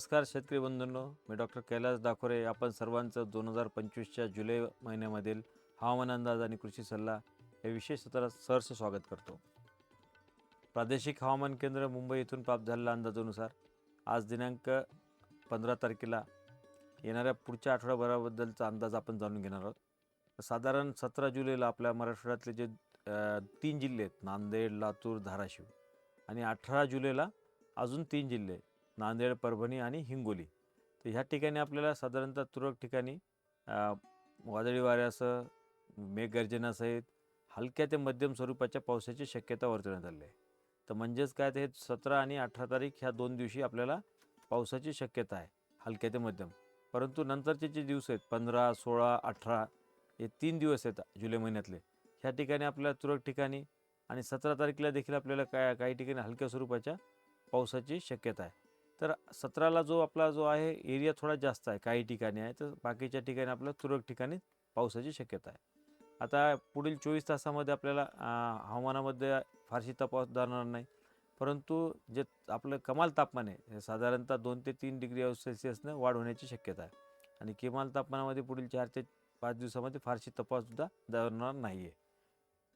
नमस्कार शेतकरी बंधूंनो मी डॉक्टर कैलास दाखोरे. आपण सर्वांचं दोन हजार पंचवीसच्या जुलै महिन्यामधील हवामान अंदाज आणि कृषी सल्ला हे विशेष सत्रात सहर्ष स्वागत करतो. प्रादेशिक हवामान केंद्र मुंबई येथून प्राप्त झालेल्या अंदाजानुसार आज दिनांक पंधरा तारखेला येणाऱ्या पुढच्या आठवड्याभराबद्दलचा अंदाज आपण जाणून घेणार आहोत. साधारण सतरा जुलैला आपल्या मराठवाड्यातले जे तीन जिल्हे आहेत नांदेड लातूर धाराशिव आणि अठरा जुलैला अजून तीन जिल्हे नांदेड परभणी आणि हिंगोली. तर ह्या ठिकाणी आपल्याला साधारणतः तुरळक ठिकाणी वादळी वाऱ्यासह मेघगर्जनासहित हलक्या ते मध्यम स्वरूपाच्या पावसाची शक्यता वर्तवण्यात आली आहे. तर म्हणजेच काय ते सतरा आणि अठरा तारीख ह्या दोन दिवशी आपल्याला पावसाची शक्यता आहे हलक्या ते मध्यम. परंतु नंतरचे जे दिवस आहेत पंधरा सोळा अठरा हे तीन दिवस आहेत जुलै महिन्यातले. ह्या ठिकाणी आपल्याला तुरळक ठिकाणी आणि सतरा तारखेला देखील आपल्याला काय काही ठिकाणी हलक्या स्वरूपाच्या पावसाची शक्यता आहे. तर सतराला जो आपला जो आहे एरिया थोडा जास्त आहे काही ठिकाणी आहे तर बाकीच्या ठिकाणी आपल्या तुरळक ठिकाणी पावसाची शक्यता आहे. आता पुढील चोवीस तासामध्ये आपल्याला हवामानामध्ये फारशी तपास जाणार नाही. परंतु जे आपलं कमाल तापमान आहे साधारणतः दोन ते तीन डिग्री सेल्सिअसनं वाढ होण्याची शक्यता आहे. आणि किमान तापमानामध्ये पुढील चार ते पाच दिवसामध्ये फारशी तपाससुद्धा जाणार नाही आहे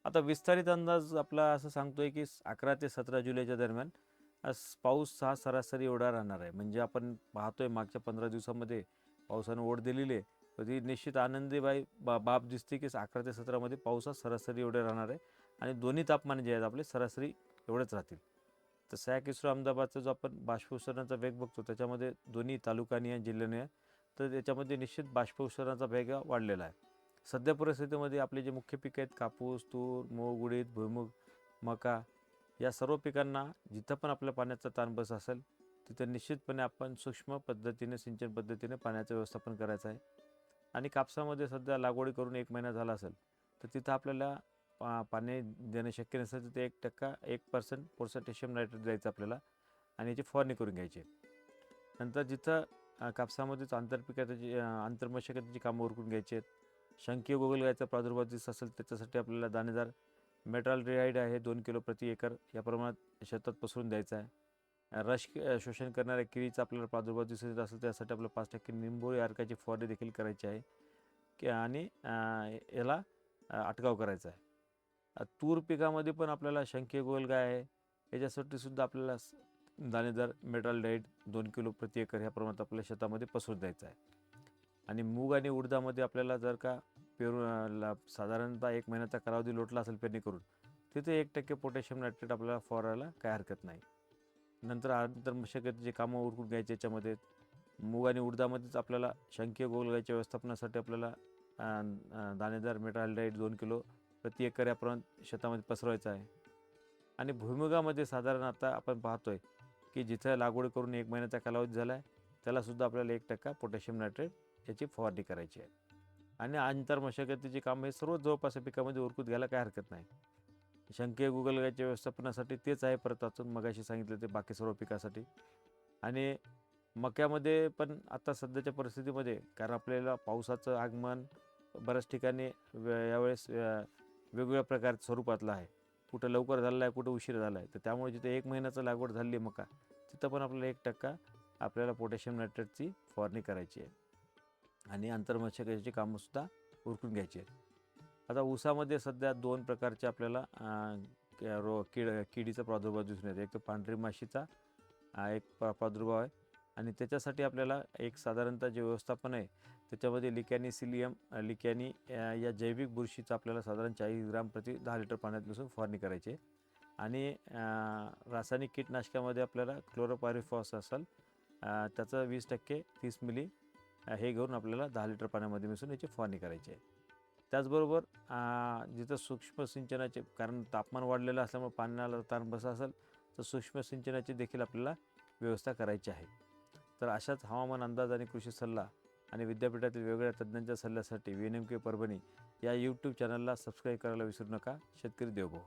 आता विस्तारित अंदाज आपला असं सांगतोय की अकरा ते सतरा जुलैच्या दरम्यान पाऊस हा सरासरी एवढा राहणार आहे. म्हणजे आपण पाहतोय मागच्या पंधरा दिवसामध्ये पावसानं ओढ दिलेली आहे. तर ती निश्चित आनंदी बाई बा बाब दिसते की अकरा ते सतरामध्ये पाऊस हा सरासरी एवढे राहणार आहे. आणि दोन्ही तापमान जे आहेत आपले सरासरी एवढेच राहतील. तर सॅक इसरो अहमदाबादचा जो आपण बाष्पोत्सर्णाचा वेग बघतो त्याच्यामध्ये दोन्ही तालुकानी आहे जिल्ह्याने आहे. तर त्याच्यामध्ये निश्चित बाष्पोत्सर्णाचा वेग वाढलेला आहे. सध्या परिस्थितीमध्ये आपले जे मुख्य पिकं आहेत कापूस तूर मूग उडीद भुईमुग मका या सर्व पिकांना जिथं पण आपल्या पाण्याचा ताण बस असेल तिथं निश्चितपणे आपण सूक्ष्म पद्धतीने सिंचन पद्धतीने पाण्याचं व्यवस्थापन करायचं आहे. आणि कापसामध्ये सध्या लागवडी करून एक महिना झाला असेल तर तिथं आपल्याला पा पाणी देणं शक्य नसेल तर ते एक टक्का एक पर्सेंट पोर्सटेशियम नायट्रेट द्यायचं आपल्याला आणि याची फवारणी करून घ्यायची नंतर जिथं कापसामध्येच आंतरपिकाची अ, कामं उरकून घ्यायची आहेत शंकीय गोगलगायचा प्रादुर्भाव दिसत असेल त्याच्यासाठी आपल्याला दाणेदार मेट्राल रेहाईड आहे दोन किलो प्रति एकर. या प्रमाणात शेतात पसरून द्यायचं आहे. रश शोषण करणाऱ्या किडीचा आपल्याला प्रादुर्भाव दिसत येत असेल त्यासाठी आपलं पाच टक्के निंबोळी अर्काची फवारणी देखील करायची आहे. की आणि याला अटकाव करायचा आहे. तूर पिकामध्ये पण आपल्याला शंकीय गोगलगाय आहे. याच्यासाठी सुद्धा आपल्याला दाणेदार मेट्राल डाईट दोन किलो प्रति एकर ह्या प्रमाणात आपल्या शेतामध्ये पसरून द्यायचं आहे. आणि मूग आणि उडदामध्ये आपल्याला जर का पेरू ला साधारणतः एक महिन्याचा कालावधी लोटला असेल पेरणी करून तिथे एक टक्के पोटॅशियम नायट्रेट आपल्याला फवारायला काय हरकत नाही. नंतर आंतर मशागतीचे कामं उरकून घ्यायचे याच्यामध्ये मूग आणि उडदामध्येच आपल्याला शंकीय गोलगायच्या व्यवस्थापनासाठी आपल्याला दाणेदार मेटालडाईट दोन किलो प्रति एकर यापर्यंत शेतामध्ये पसरवायचं आहे. आणि भुईमुगामध्ये साधारण आता आपण पाहतोय की जिथं लागवड करून एक महिन्याचा कालावधी झाला आहे त्यालासुद्धा आपल्याला एक टक्का पोटॅशियम नायट्रेट याची फवारणी करायची आहे. आणि अंतर मशागतीचे काम हे सर्व जवळपास पिकामध्ये उरकूत घ्यायला काय हरकत नाही. शंकीय गुगलगायच्या व्यवस्थापनासाठी तेच आहे परत अजून मगाशी सांगितलं ते बाकी सर्व पिकासाठी. आणि मक्यामध्ये पण आता सध्याच्या परिस्थितीमध्ये कारण आपल्याला पावसाचं आगमन बऱ्याच ठिकाणी यावेळेस वेगवेगळ्या प्रकार स्वरूपातलं आहे. कुठं लवकर झालेलं आहे कुठं उशीर झाला आहे तर त्यामुळे जिथे एक महिन्याचं लागवड झाली आहे मका तिथं पण आपल्याला एक टक्का आपल्याला पोटॅशियम नायट्रेटची फवारणी करायची आहे. आणि आंतरमशागतीची कामंसुद्धा उरकून घ्यायची आहेत. आता ऊसामध्ये सध्या दोन प्रकारचे आपल्याला रो किड किडीचा प्रादुर्भाव दिसून येतो. एक तर पांढरी माशीचा एक प्रादुर्भाव आहे. आणि त्याच्यासाठी आपल्याला एक साधारणतः जे व्यवस्थापन आहे त्याच्यामध्ये लिकॅनी सिलियम लिकॅनी या जैविक बुरशीचं आपल्याला साधारण चाळीस ग्राम प्रति दहा लिटर पाण्यात मिसळून फवारणी करायची आहे. आणि रासायनिक कीटनाशकामध्ये आपल्याला क्लोरोपायरिफॉस असेल त्याचं वीस टक्के तीस मिली हे घेऊन आपल्याला दहा लिटर पाण्यामध्ये मिसळून याची फवारणी करायची आहे. त्याचबरोबर जिथं सूक्ष्म सिंचनाचे कारण तापमान वाढलेलं असल्यामुळे पाण्याला ताण बसा असेल तर सूक्ष्म सिंचनाची देखील आपल्याला व्यवस्था करायची आहे. तर अशाच हवामान अंदाज आणि कृषी सल्ला आणि विद्यापीठातील वेगवेगळ्या तज्ज्ञांच्या सल्ल्यासाठी V N M K Parbhani या यूट्यूब चॅनलला सबस्क्राईब करायला विसरू नका. शेतकरी देवभाऊ